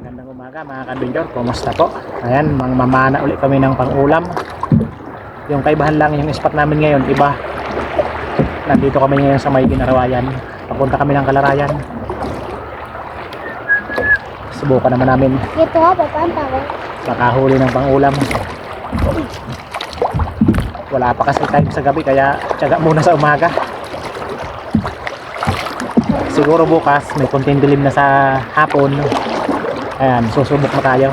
Magandang umaga mga kabinyor, kumusta po? Ayan, mamamana ulit kami ng pang-ulam. Yung kaibahan lang yung spot namin ngayon, iba. Nandito kami ngayon sa may ginarawayan. Papunta kami ng kalarayan. Subukan naman namin Ito ha, papanta ko. makahuli ng pang-ulam. Wala pa kasi time sa gabi kaya tiyaga muna sa umaga. Siguro bukas may konting dilim na sa hapon. Ayan, susubok na tayo.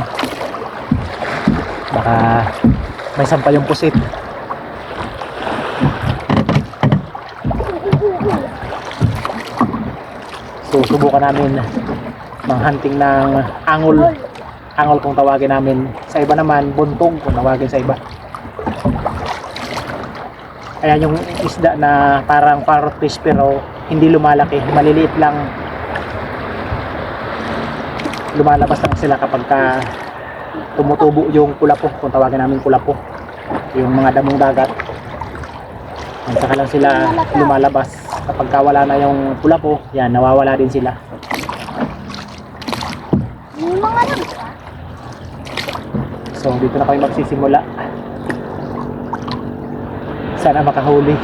Baka may sampa yung pusit. Susubukan namin manghunting ng angol angol kung tawagin namin sa iba naman buntong kung tawagin sa iba ayan yung isda na parang parrot fish pero hindi lumalaki maliliit lang lumalabas lang sila kapag ka tumutubo yung kulapo kung tawagin namin kulapo yung mga damong dagat at saka lang sila lumalabas kapag ka wala na yung kulapo yan nawawala din sila lang. So dito na kami magsisimula. Sana makahuli.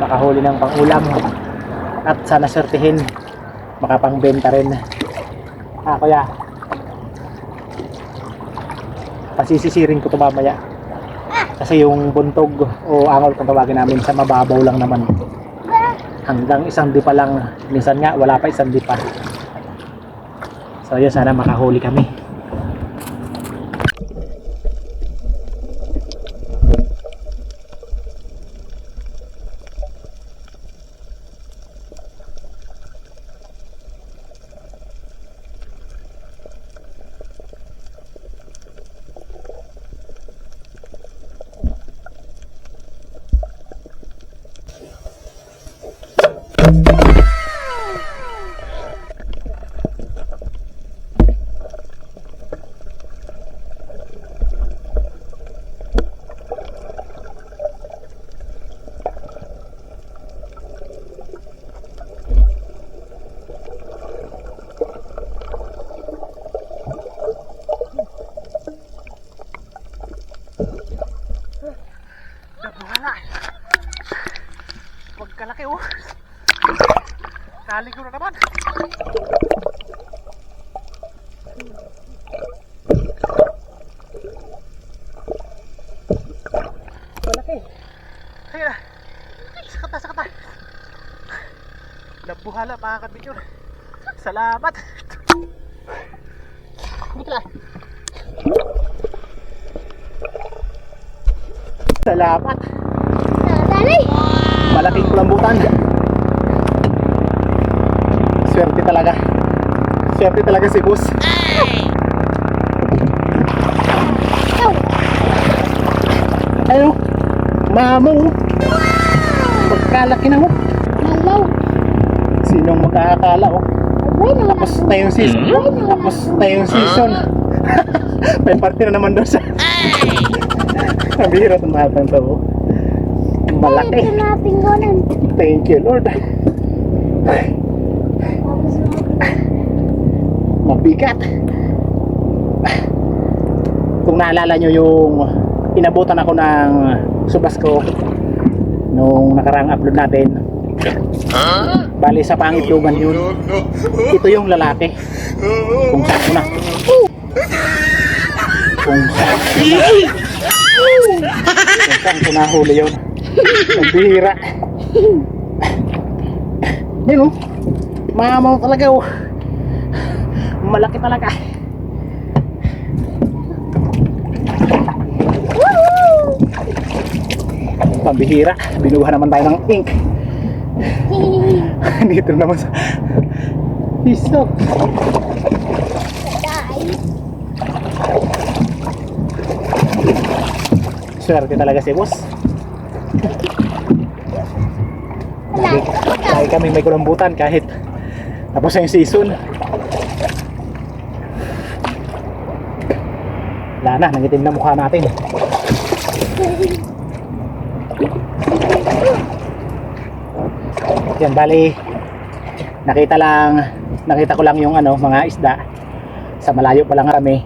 Makahuli ng pangulam. At sana sertihin. Makapangbenta rin. Ah, kuya. Pasisisirin ko to mamaya. Kasi yung buntog o angol kung tawagin namin sa mababaw lang naman. Hanggang isang di pa lang. Minsan nga wala pa isang di pa. So yun, sana makahuli kami. Wala. Huwag kalaki oh. Kali ko na naman. Malaki. Ayun na. Sakata, sakata. Nabuhala mga kabidyon. Salamat. Dito lang. Salamat. Dali. Malaking kulambutan. Swerte talaga. Swerte talaga si boss. Ikaw. Ayun. Mamong. Pagkalaki na mo. Malaw. Sinong makakakala oh. Na Tapos na yung season. Tapos na yung season. May party na naman doon sa... Ang bihira itong matang to. oh. Malaki. Thank you Lord. Tapos Mabigat. Kung naalala nyo yung inabutan ako ng subas ko nung nakarang upload natin. Bali sa pangitlugan yun. Ito yung lalaki. Kung saan ko na. Kung saan ko na. Kung saan ko nahuli yun. Ang bihira. Yun oh. Mamaw talaga oh. Malaki talaga. Pambihira. Binuha naman tayo ng ink. Dito naman sa Isok. Swerte talaga si boss. Lagi kami may kulambutan kahit tapos na yung season. Na, nangitim na mukha natin. Yan, bali, nakita lang nakita ko lang yung ano, mga isda. Sa malayo pa lang kami.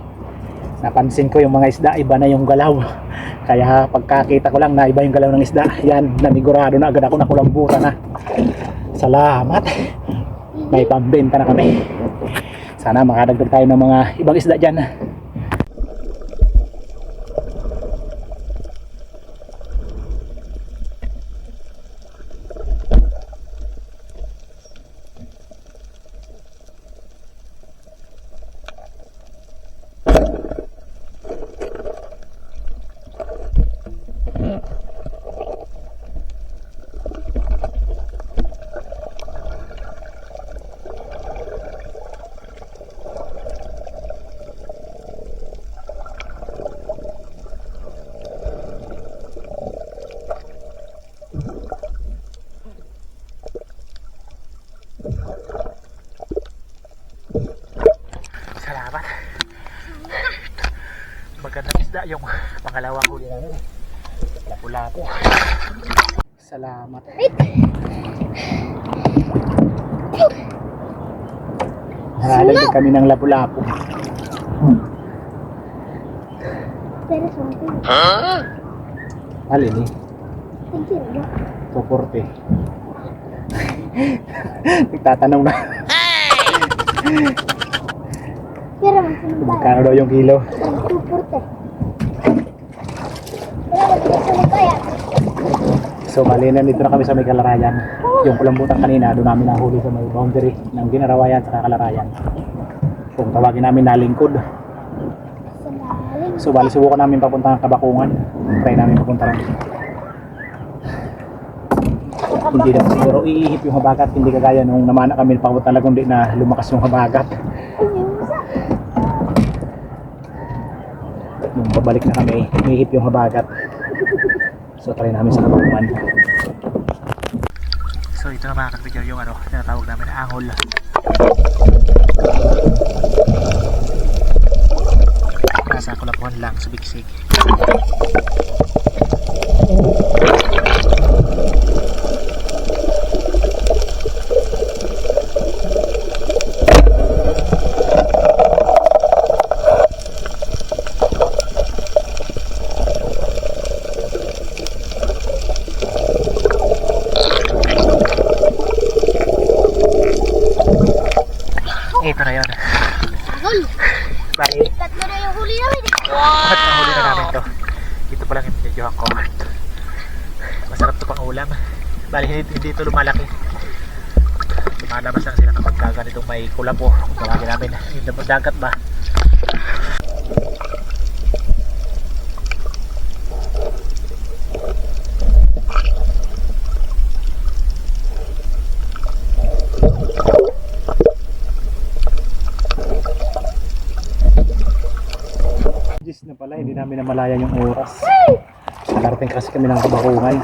Napansin ko yung mga isda, iba na yung galaw. Kaya pagkakita ko lang na iba yung galaw ng isda, yan, nanigurado na agad ako na kulambutan na. Salamat. May pambenta na kami. Sana makadagdag tayo ng mga ibang isda dyan. Salamat. Magandang isda yung pangalawang huli namin. Lapu-lapu. Salamat. Nakalag kami ng lapu-lapu. Pero sa akin. Alin eh. Thank you. Nagtatanong na Pero tayo. magkano daw yung kilo. Tupurte. Pero masunod tayo. So bali nandito na kami sa may kalarayan. Yung kulambutan kanina, doon namin nahuli sa may boundary ng ginarawayan sa kalarayan. Kung tawagin namin na lingkod. So bali subukan namin papunta ng Kabakungan. Try namin papunta rin. Hindi na siguro iihip yung habagat. Hindi kagaya nung namana kami papunta Lagundi na lumakas yung habagat. Nung babalik na kami, iihip yung habagat. So try namin sa Kabakungan. So ito na mga kabidyo yung ano, tinatawag namin na angol. Nasa Kulapuan lang, subiksik. Ito na yun. Hul. Bali, Tatlo na yung huli namin. Bakit nahuli na namin to? Ito pa lang yung pinadyohan ko. Masarap to pang ulam. Bali, hindi, hindi ito lumalaki. Lumalabas lang sila kapag ganitong may kulapo. Kung tawagin namin, yung dagat ba? Gis na pala, hindi namin namalayan yung oras. Nakarating kasi kami ng kabakungan.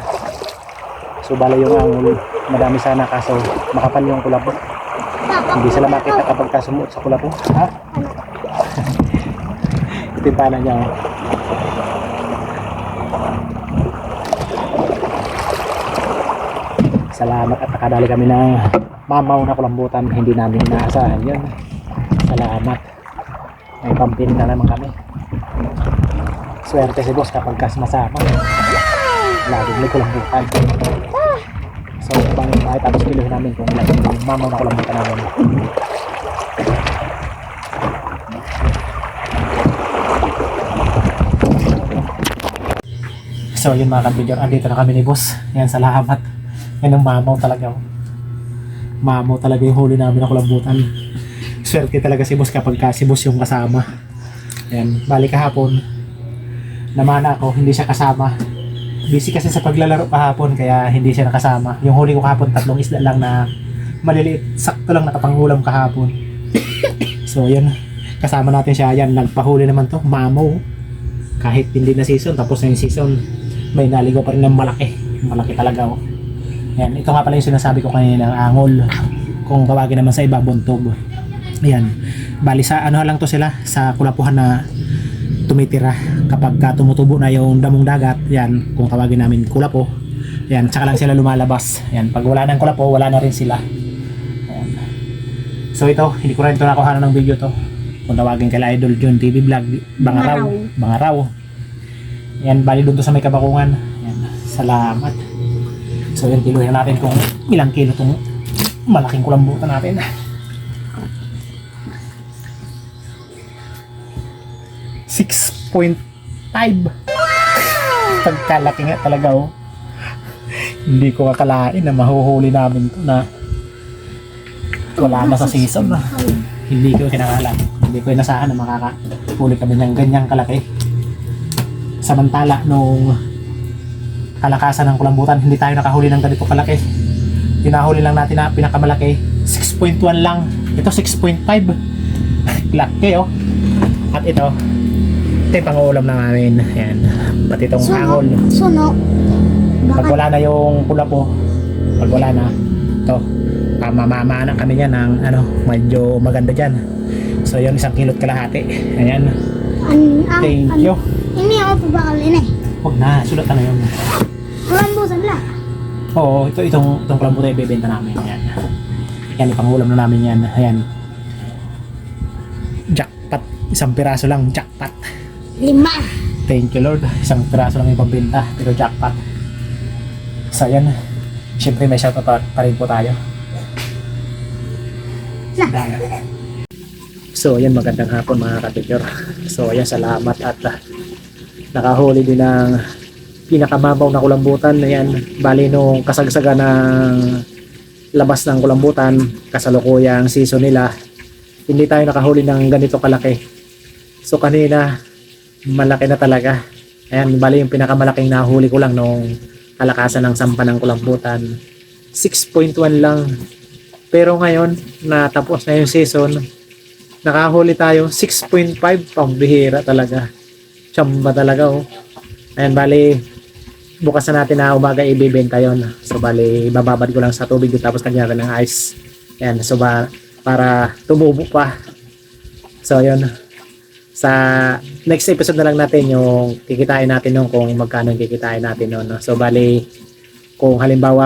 So bala yung angol, madami sana kaso makapal yung kulabo. Hindi sila makita kapag kasumuot sa kulabo. Ha? Ito yung pala niya. oh. Salamat at nakadali kami ng mamaw na kulambutan. Hindi namin inaasahan yun. Salamat. May pampin na naman kami. Swerte si boss kapag kas masama. Laging may kulambutan. So, bang kahit tapos kiluhin namin kung laging yung mamaw na kulambutan namin. So, yun mga kabidyor. Andito na kami ni boss. Yan, salamat. Yan ang mamaw talaga. oh. Mamaw talaga yung huli namin na kulambutan. Swerte talaga si boss kapag ka si boss yung kasama. Yan, balik kahapon. Namana ako, hindi siya kasama. Busy kasi sa paglalaro kahapon kaya hindi siya nakasama. Yung huli ko kahapon, tatlong isda lang na maliliit. Sakto lang nakapanghulam kahapon. so, yun. Kasama natin siya. Yan, nagpahuli naman to. Mamaw. Kahit hindi na season, tapos na yung season, may naligaw pa rin ng malaki. Malaki talaga. Oh. Yan, ito nga pala yung sinasabi ko kanina ng angol. Kung tawagin naman sa iba, buntog. Ayan. Bali sa ano lang to sila sa kulapuhan na tumitira kapag ka tumutubo na yung damong dagat yan kung tawagin namin kulapo yan tsaka lang sila lumalabas yan pag wala ng kulapo wala na rin sila yan. So ito, hindi ko rin ito nakuha ng video to. Kung tawagin kay Idol John TV Vlog, Bangaraw. Bangaraw. Yan, bali doon to sa may kabakungan. Yan, salamat. So yan, kiluhin natin kung ilang kilo itong malaking kulambutan natin. Pagkalaki nga talaga oh. Hindi ko akalain na mahuhuli namin to na wala na sa season na. Hindi ko kinakalam. Hindi ko inasahan na makakahuli kami ng ganyang kalaki. Samantala, nung kalakasan ng kulambutan, hindi tayo nakahuli ng ganito kalaki. Pinahuli lang natin na pinakamalaki, 6.1 lang. Ito 6.5. Laki oh. At ito, ito yung pang-uulam na namin. Ayan. Pati itong. Suno. Pag Bakit? wala na yung pula po, pag wala na, ito, pamamama na kami yan ng ano, medyo maganda dyan. So yun, isang kilot kalahati. Ayan. An, ang, Thank an- you. Ini ako pa ba kalin eh. Huwag na, sulat na ngayon. Kulambusan lang. Oo, ito, itong, itong kalambutan ay ibebenta namin. Ayan. Yan, ipangulam na namin yan. Ayan. Jackpot. Isang piraso lang, jackpot. Lima. Thank you Lord. Isang piraso lang yung pambenta, pero jackpot. So yan. Siyempre may shoutout pa pa rin po tayo. Dahil. So yan, magandang hapon mga kapityor. So ayan, salamat at ah, nakahuli din ng pinakamabaw na kulambutan. Ayan, bali nung kasagsaga ng labas ng kulambutan, kasalukuyang season nila, hindi tayo nakahuli ng ganito kalaki. So kanina, malaki na talaga. Ayan, bali yung pinakamalaking nahuli ko lang nung kalakasan ng sampa ng kulambutan. 6.1 lang. Pero ngayon, natapos na yung season, nakahuli tayo 6.5 pambihira talaga. Chamba talaga oh. Ayan, bali bukas na natin na umaga ibibenta yon. So bali bababad ko lang sa tubig tapos kanya ng ice. Ayan, so ba, para tumubo pa. So yun, sa next episode na lang natin yung kikitain natin nung kung magkano kikitain natin nun. no? So bali kung halimbawa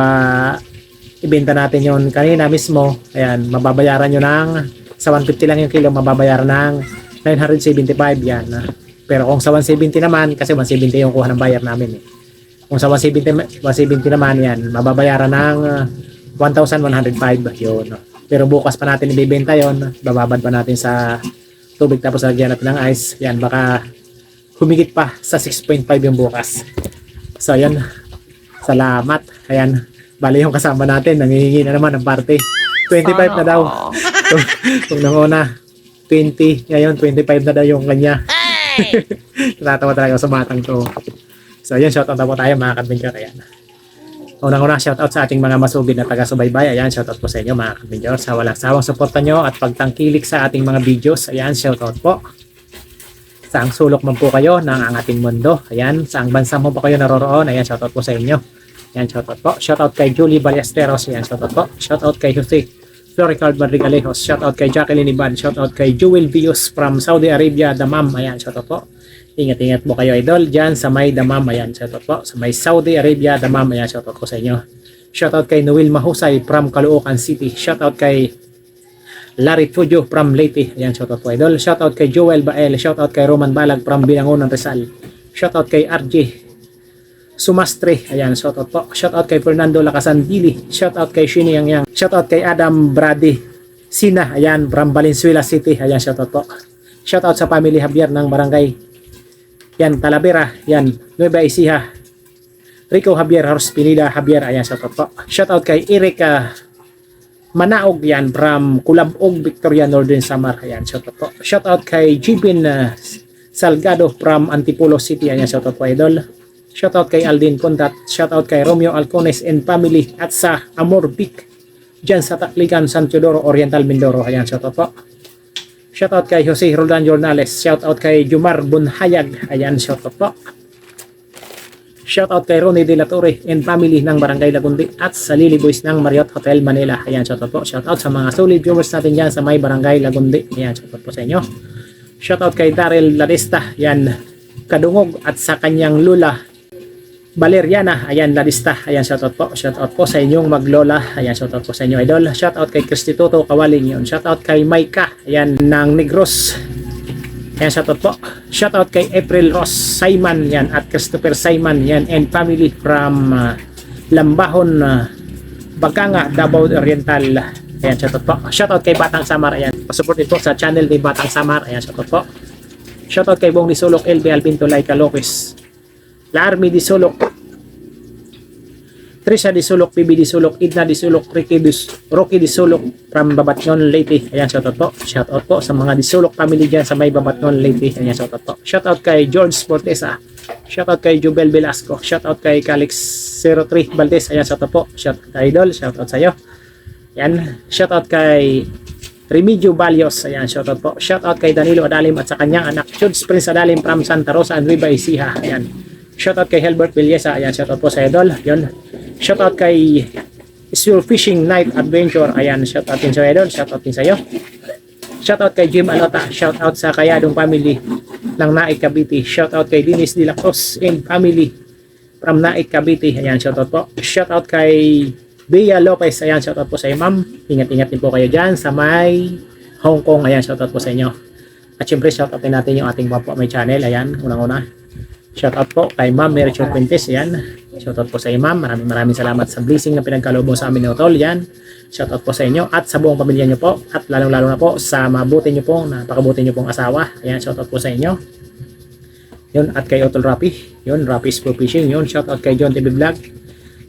ibenta natin yon kanina mismo, ayan, mababayaran nyo ng sa 150 lang yung kilo, mababayaran ng 975 yan. Pero kung sa 170 naman, kasi 170 yung kuha ng bayar namin eh. Kung sa 170, 170 naman yan, mababayaran ng ah, 1,105 yun. no? Pero bukas pa natin ibibenta yon bababad pa natin sa tubig tapos lagyan natin ng ice. Yan, baka humigit pa sa 6.5 yung bukas. So, yan. Salamat. Ayan. Bali yung kasama natin, nangihingi na naman ng party. 25 na daw. Kung, kung nang una, 20. Ngayon, 25 na daw yung kanya. Natatawa talaga sa batang to. So, yun, shoutout na po tayo mga kadventure. Ayan. Unang-una, shoutout sa ating mga masugid na taga-subaybay. Ayan, shoutout po sa inyo mga kadventure. Sa walang sawang suporta nyo at pagtangkilik sa ating mga videos. Ayan, shoutout po. Saang sulok man po kayo ng ang ating mundo. Ayan, saang bansa mo pa kayo naroroon. Ayan, shoutout po sa inyo. Ayan, shoutout po. Shoutout kay Julie Ballesteros. Ayan, shoutout po. Shoutout kay Jose Floricard Madrigalejos. Shoutout kay Jacqueline Iban. Shoutout kay Jewel Vius from Saudi Arabia, Damam. Ayan, shoutout po. Ingat-ingat po kayo idol dyan sa may Damam. Ayan, shoutout po. Sa may Saudi Arabia, Damam. Ayan, shoutout ko sa inyo. Shoutout kay Noel Mahusay from Caloocan City. Shoutout kay Larry Fujo from Leyte. Ayan, shoutout po idol. Shoutout kay Joel Bael. Shoutout kay Roman Balag from Binangonan Rizal. Shoutout kay RJ Sumastre. Ayan, shoutout po. Shoutout kay Fernando Lacasandili. Shoutout kay Shini Yang Yang. Shoutout kay Adam Brady Sina. Ayan, from Valenzuela City. Ayan, shoutout po. Shoutout sa family Javier ng barangay. Yan, Talavera. Yan, Nueva Ecija. Rico Javier Horst Pinida Javier. Ayan, shoutout po. Shoutout kay Erika Manaog yan from Kulabog, Victoria, Northern Samar. Ayan, shoutout po. Shoutout kay Jibin uh, Salgado from Antipolo City. Ayan, shoutout po idol. Shoutout kay Aldin Contat. Shoutout kay Romeo Alcones and family at sa Amor Vic. Diyan sa Taklikan, San Teodoro, Oriental Mindoro. Ayan, shoutout po. Shoutout kay Jose Roldan Jornales. Shoutout kay Jumar Bunhayag. Ayan, shoutout po. Shoutout kay Ronnie De La Torre and family ng Barangay Lagundi at sa Lily Boys ng Marriott Hotel Manila. Ayan, shoutout po. Shoutout sa mga solid viewers natin dyan sa may Barangay Lagundi. Ayan, shoutout po sa inyo. Shoutout kay Daryl Larista. Yan, kadungog at sa kanyang lula Valeriana, ayan, Ladista, ayan, shoutout po, shoutout po sa inyong maglola, ayan, shoutout po sa inyo, idol, shoutout kay Cristituto Kawaling yun, shoutout kay Maika, ayan, ng Negros, ayan, shoutout po, shoutout kay April Ross Simon, yan, at Christopher Simon, yan, and family from uh, Lambahon, uh, Baganga, Davao Oriental, ayan, shoutout po, shoutout kay Batang Samar, ayan, pasupport ito sa channel ni Batang Samar, ayan, shoutout po, shoutout kay Bong Disulok, LB Albinto Laika Lopez, La Army di Sulok, Trisha di Sulok, PB di Sulok, Idna di Sulok, Ricky di, Rocky di Sulok from Babatnon, Leyte. Ayan, shoutout po. Shoutout po sa mga di Sulok family dyan sa may Babatnon, Leyte. Ayan, shoutout po. Shoutout kay George Fortesa. Shoutout kay Jubel Velasco. Shoutout kay Calix 03 Valdez. Ayan, shoutout po. Shoutout kay Idol. Shoutout sa iyo. Ayan, shoutout kay Remigio Balios. Ayan, shoutout po. Shoutout kay Danilo Adalim at sa kanyang anak, Judes Prince Adalim from Santa Rosa and Nueva Ecija. Ayan. Shoutout kay Helbert Villesa. Ayan, shoutout po sa idol. Yun. Shoutout kay Spear Fishing Night Adventure. Ayan, shoutout din sa idol. Shoutout din sa iyo. Shoutout kay Jim Alota. Shoutout sa Kayadong family ng Naik Cavite. Shoutout kay Dennis De La Cruz and family from Naik Cavite. Ayan, shoutout po. Shoutout kay Bea Lopez. Ayan, shoutout po sa iyo, ma'am. Ingat-ingat din po kayo dyan sa may Hong Kong. Ayan, shoutout po sa inyo. At syempre, shoutout din natin yung ating Wapo May channel. Ayan, unang-una. Shoutout po kay Ma'am Mary Jo Quintes. Ayan. Shoutout po sa iyo, ma'am. Maraming maraming salamat sa blessing na pinagkaloob sa amin ni Otol. Yan. Shoutout po sa inyo at sa buong pamilya niyo po. At lalong-lalo na po sa mabuti niyo pong, napakabuti niyo pong asawa. Ayan, shoutout po sa inyo. Yun, at kay Otol Rapi. Yun, Rapi Sport Fishing. Yun, shoutout kay John TV Vlog.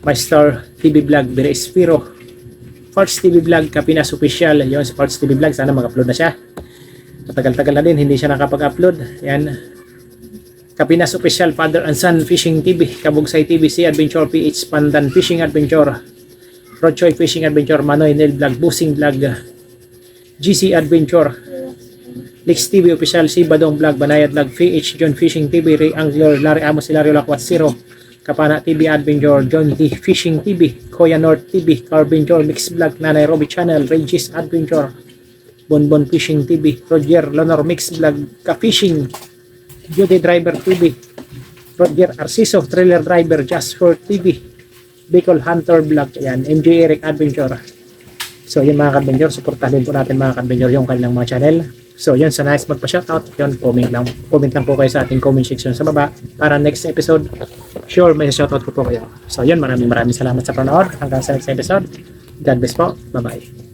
Master TV Vlog, Bire Espiro. Parts TV Vlog, Kapinas Official. Yun, si Parts TV Vlog. Sana mag-upload na siya. Matagal-tagal na din, hindi siya nakapag-upload. Yan. Kapinas Official, Father and Son Fishing TV, Kabugsay TV, Sea Adventure PH, Pandan Fishing Adventure, Rodchoy Fishing Adventure, Manoy Nel Vlog, Busing Vlog, GC Adventure, Lix TV Official, Si Badong Vlog, Banayad Vlog, PH, John Fishing TV, Ray Angler, Larry Amos, Hilario Lakwat Zero, Kapana TV Adventure, John D Fishing TV, Koya North TV, Carventure Mix Vlog, Nanay Robbie Channel, Regis Adventure, Bonbon Fishing TV, Roger Lonor Mix Vlog, Ka-Fishing, Beauty Driver TV, Roger Arciso, Trailer Driver, Just for TV, Bicol Hunter Vlog, yan, MJ Eric Adventure. So yun mga ka-adventure, supportahan din po natin mga ka-adventure yung kanilang mga channel. So yun, sa nice magpa-shoutout, yun, comment lang, comment lang po kayo sa ating comment section sa baba para next episode, sure may shoutout ko po kayo. So yun, maraming maraming salamat sa panood. Hanggang sa next episode. God bless po. Bye-bye.